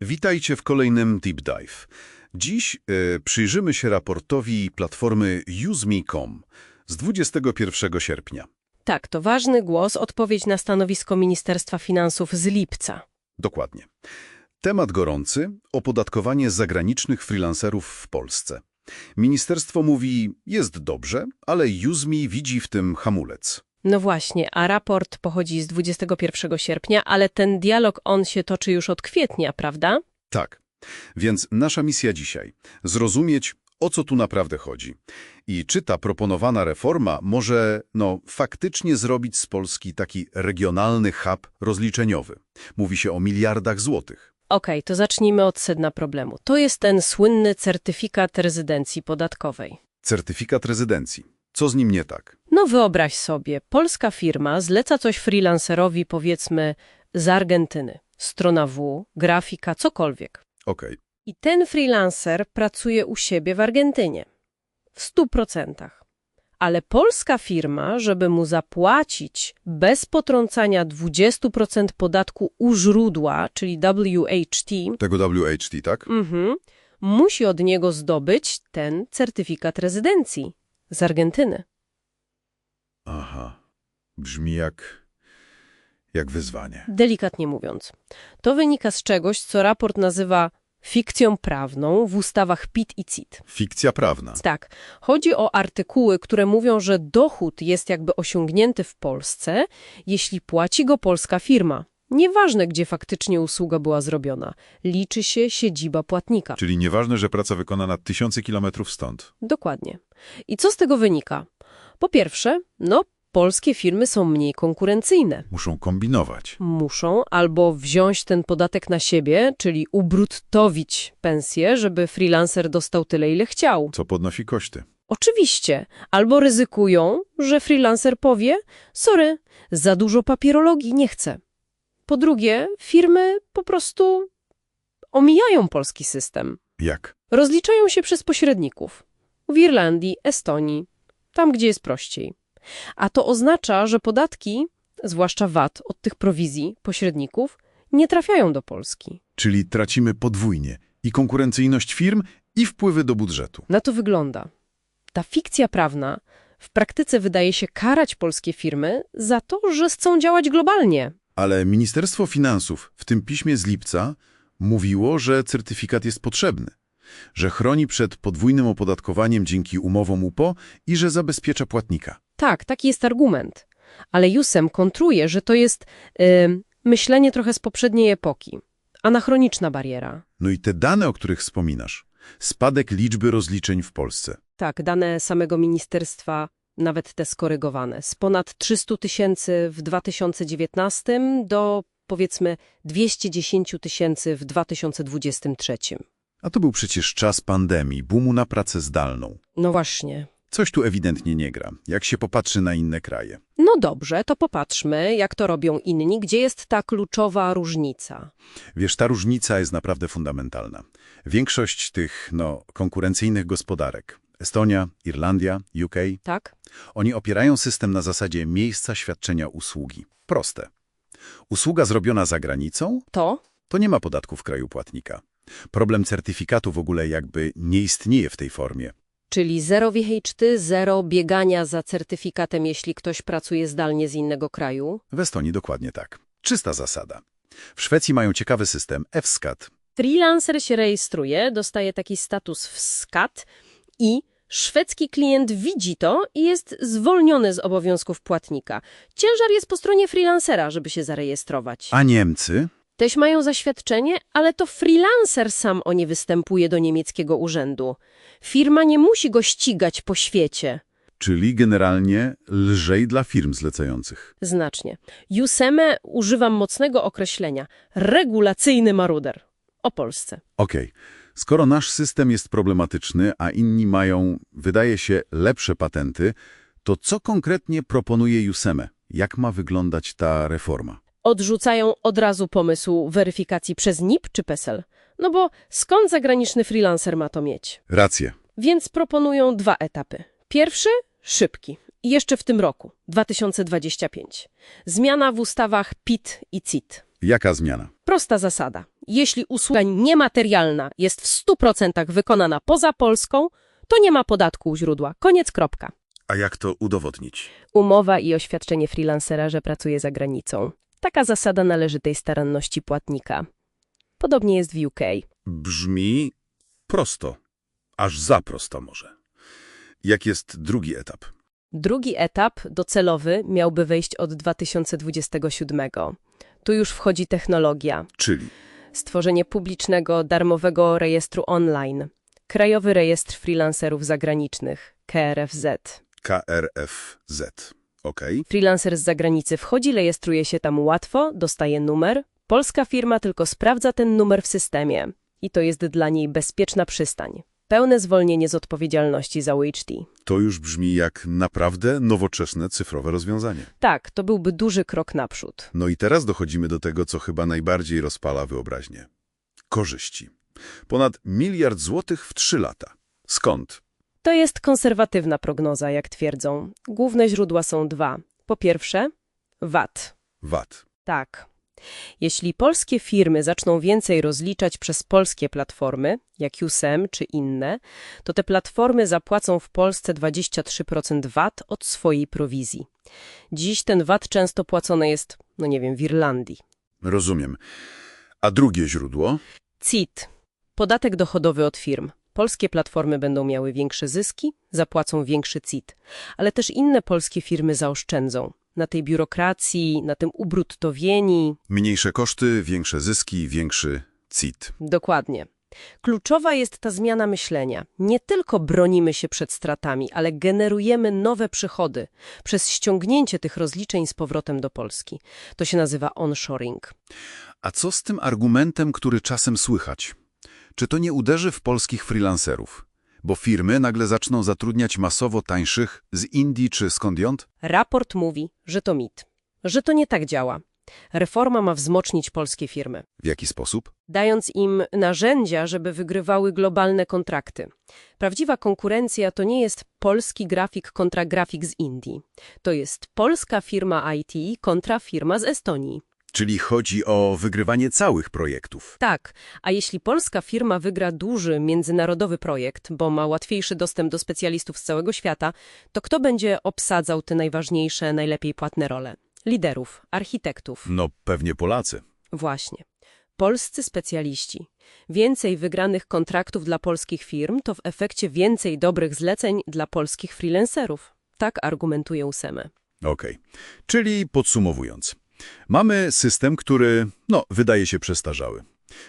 Witajcie w kolejnym Deep Dive. Dziś e, przyjrzymy się raportowi platformy UseMe.com z 21 sierpnia. Tak, to ważny głos, odpowiedź na stanowisko Ministerstwa Finansów z lipca. Dokładnie. Temat gorący – opodatkowanie zagranicznych freelancerów w Polsce. Ministerstwo mówi, jest dobrze, ale UseMe widzi w tym hamulec. No właśnie, a raport pochodzi z 21 sierpnia, ale ten dialog on się toczy już od kwietnia, prawda? Tak. Więc nasza misja dzisiaj – zrozumieć, o co tu naprawdę chodzi. I czy ta proponowana reforma może, no, faktycznie zrobić z Polski taki regionalny hub rozliczeniowy. Mówi się o miliardach złotych. Okej, to zacznijmy od sedna problemu. To jest ten słynny certyfikat rezydencji podatkowej. Certyfikat rezydencji. Co z nim nie tak? No wyobraź sobie, polska firma zleca coś freelancerowi, powiedzmy, z Argentyny. Strona W, grafika, cokolwiek. Okej. I ten freelancer pracuje u siebie w Argentynie. W stu procentach. Ale polska firma, żeby mu zapłacić bez potrącania 20% podatku u źródła, czyli WHT, Tego WHT, tak? mhm, musi od niego zdobyć ten certyfikat rezydencji z Argentyny. Aha. Brzmi jak... jak wyzwanie. Delikatnie mówiąc. To wynika z czegoś, co raport nazywa fikcją prawną w ustawach PIT i CIT. Fikcja prawna. Tak, chodzi o artykuły, które mówią, że dochód jest jakby osiągnięty w Polsce, jeśli płaci go polska firma. Nieważne, gdzie faktycznie usługa była zrobiona. Liczy się siedziba płatnika. Czyli nieważne, że praca wykonana tysiące kilometrów stąd. Dokładnie. I co z tego wynika? Po pierwsze, no, polskie firmy są mniej konkurencyjne. Muszą kombinować. Muszą albo wziąć ten podatek na siebie, czyli ubruttowić pensję, żeby freelancer dostał tyle, ile chciał. Co podnosi koszty. Oczywiście. Albo ryzykują, że freelancer powie, sorry, za dużo papierologii nie chcę. Po drugie, firmy po prostu omijają polski system. Jak? Rozliczają się przez pośredników. W Irlandii, Estonii, tam gdzie jest prościej. A to oznacza, że podatki, zwłaszcza VAT od tych prowizji pośredników, nie trafiają do Polski. Czyli tracimy podwójnie. I konkurencyjność firm, i wpływy do budżetu. Na to wygląda. Ta fikcja prawna w praktyce wydaje się karać polskie firmy za to, że chcą działać globalnie. Ale Ministerstwo Finansów w tym piśmie z lipca mówiło, że certyfikat jest potrzebny, że chroni przed podwójnym opodatkowaniem dzięki umowom UPO i że zabezpiecza płatnika. Tak, taki jest argument. Ale Jusem kontruje, że to jest ym, myślenie trochę z poprzedniej epoki. Anachroniczna bariera. No i te dane, o których wspominasz, spadek liczby rozliczeń w Polsce. Tak, dane samego ministerstwa, nawet te skorygowane. Z ponad 300 tysięcy w 2019 do powiedzmy 210 tysięcy w 2023. A to był przecież czas pandemii, boomu na pracę zdalną. No właśnie. Coś tu ewidentnie nie gra, jak się popatrzy na inne kraje. No dobrze, to popatrzmy, jak to robią inni, gdzie jest ta kluczowa różnica. Wiesz, ta różnica jest naprawdę fundamentalna. Większość tych, no, konkurencyjnych gospodarek, Estonia, Irlandia, UK, Tak? oni opierają system na zasadzie miejsca świadczenia usługi. Proste. Usługa zrobiona za granicą, To? to nie ma podatku w kraju płatnika. Problem certyfikatu w ogóle jakby nie istnieje w tej formie. Czyli zero wichejczty, zero biegania za certyfikatem, jeśli ktoś pracuje zdalnie z innego kraju. W Estonii dokładnie tak. Czysta zasada. W Szwecji mają ciekawy system FSCAT. Freelancer się rejestruje, dostaje taki status w SCAT i szwedzki klient widzi to i jest zwolniony z obowiązków płatnika. Ciężar jest po stronie freelancera, żeby się zarejestrować. A Niemcy? Teś mają zaświadczenie, ale to freelancer sam o nie występuje do niemieckiego urzędu. Firma nie musi go ścigać po świecie. Czyli generalnie lżej dla firm zlecających. Znacznie. Juseme używam mocnego określenia. Regulacyjny maruder. O Polsce. Okej, skoro nasz system jest problematyczny, a inni mają, wydaje się, lepsze patenty, to co konkretnie proponuje Juseme? Jak ma wyglądać ta reforma? Odrzucają od razu pomysł weryfikacji przez NIP czy PESEL. No bo skąd zagraniczny freelancer ma to mieć? Rację. Więc proponują dwa etapy. Pierwszy szybki. I jeszcze w tym roku, 2025. Zmiana w ustawach PIT i CIT. Jaka zmiana? Prosta zasada. Jeśli usługa niematerialna jest w 100% wykonana poza Polską, to nie ma podatku u źródła. Koniec, kropka. A jak to udowodnić? Umowa i oświadczenie freelancera, że pracuje za granicą. Taka zasada należytej staranności płatnika. Podobnie jest w UK. Brzmi prosto. Aż za prosto może. Jak jest drugi etap? Drugi etap, docelowy, miałby wejść od 2027. Tu już wchodzi technologia. Czyli Stworzenie publicznego, darmowego rejestru online. Krajowy Rejestr Freelancerów Zagranicznych, KRFZ. KRFZ. Freelancer z zagranicy wchodzi, rejestruje się tam łatwo, dostaje numer. Polska firma tylko sprawdza ten numer w systemie. I to jest dla niej bezpieczna przystań. Pełne zwolnienie z odpowiedzialności za UHT. To już brzmi jak naprawdę nowoczesne cyfrowe rozwiązanie. Tak, to byłby duży krok naprzód. No i teraz dochodzimy do tego, co chyba najbardziej rozpala wyobraźnię. Korzyści. Ponad miliard złotych w trzy lata. Skąd? To jest konserwatywna prognoza, jak twierdzą. Główne źródła są dwa. Po pierwsze, VAT. VAT. Tak. Jeśli polskie firmy zaczną więcej rozliczać przez polskie platformy, jak USEM czy inne, to te platformy zapłacą w Polsce 23% VAT od swojej prowizji. Dziś ten VAT często płacony jest, no nie wiem, w Irlandii. Rozumiem. A drugie źródło? CIT. Podatek dochodowy od firm. Polskie platformy będą miały większe zyski, zapłacą większy CIT, ale też inne polskie firmy zaoszczędzą. Na tej biurokracji, na tym ubruttowieni, Mniejsze koszty, większe zyski, większy CIT. Dokładnie. Kluczowa jest ta zmiana myślenia. Nie tylko bronimy się przed stratami, ale generujemy nowe przychody przez ściągnięcie tych rozliczeń z powrotem do Polski. To się nazywa onshoring. A co z tym argumentem, który czasem słychać? Czy to nie uderzy w polskich freelancerów? Bo firmy nagle zaczną zatrudniać masowo tańszych z Indii czy skądinąd? Raport mówi, że to mit, że to nie tak działa. Reforma ma wzmocnić polskie firmy, W jaki sposób? dając im narzędzia, żeby wygrywały globalne kontrakty. Prawdziwa konkurencja to nie jest polski grafik kontra grafik z Indii. To jest polska firma IT kontra firma z Estonii. Czyli chodzi o wygrywanie całych projektów. Tak, a jeśli polska firma wygra duży międzynarodowy projekt, bo ma łatwiejszy dostęp do specjalistów z całego świata, to kto będzie obsadzał te najważniejsze, najlepiej płatne role? Liderów, architektów. No pewnie Polacy. Właśnie. Polscy specjaliści. Więcej wygranych kontraktów dla polskich firm to w efekcie więcej dobrych zleceń dla polskich freelancerów. Tak argumentuje USEME. Okej. Czyli podsumowując. Mamy system, który, no, wydaje się przestarzały.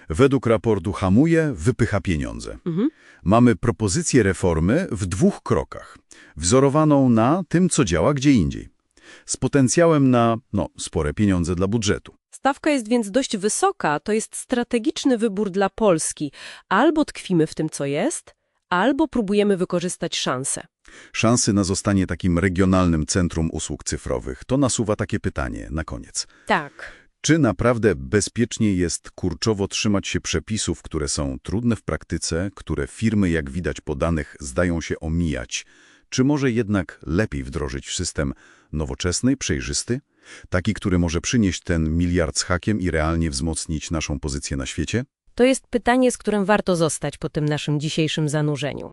Według raportu hamuje, wypycha pieniądze. Mhm. Mamy propozycję reformy w dwóch krokach, wzorowaną na tym, co działa gdzie indziej. Z potencjałem na, no, spore pieniądze dla budżetu. Stawka jest więc dość wysoka, to jest strategiczny wybór dla Polski. Albo tkwimy w tym, co jest, albo próbujemy wykorzystać szansę. Szansy na zostanie takim regionalnym centrum usług cyfrowych to nasuwa takie pytanie na koniec. Tak. Czy naprawdę bezpiecznie jest kurczowo trzymać się przepisów, które są trudne w praktyce, które firmy, jak widać po danych, zdają się omijać? Czy może jednak lepiej wdrożyć system nowoczesny, przejrzysty? Taki, który może przynieść ten miliard z hakiem i realnie wzmocnić naszą pozycję na świecie? To jest pytanie, z którym warto zostać po tym naszym dzisiejszym zanurzeniu.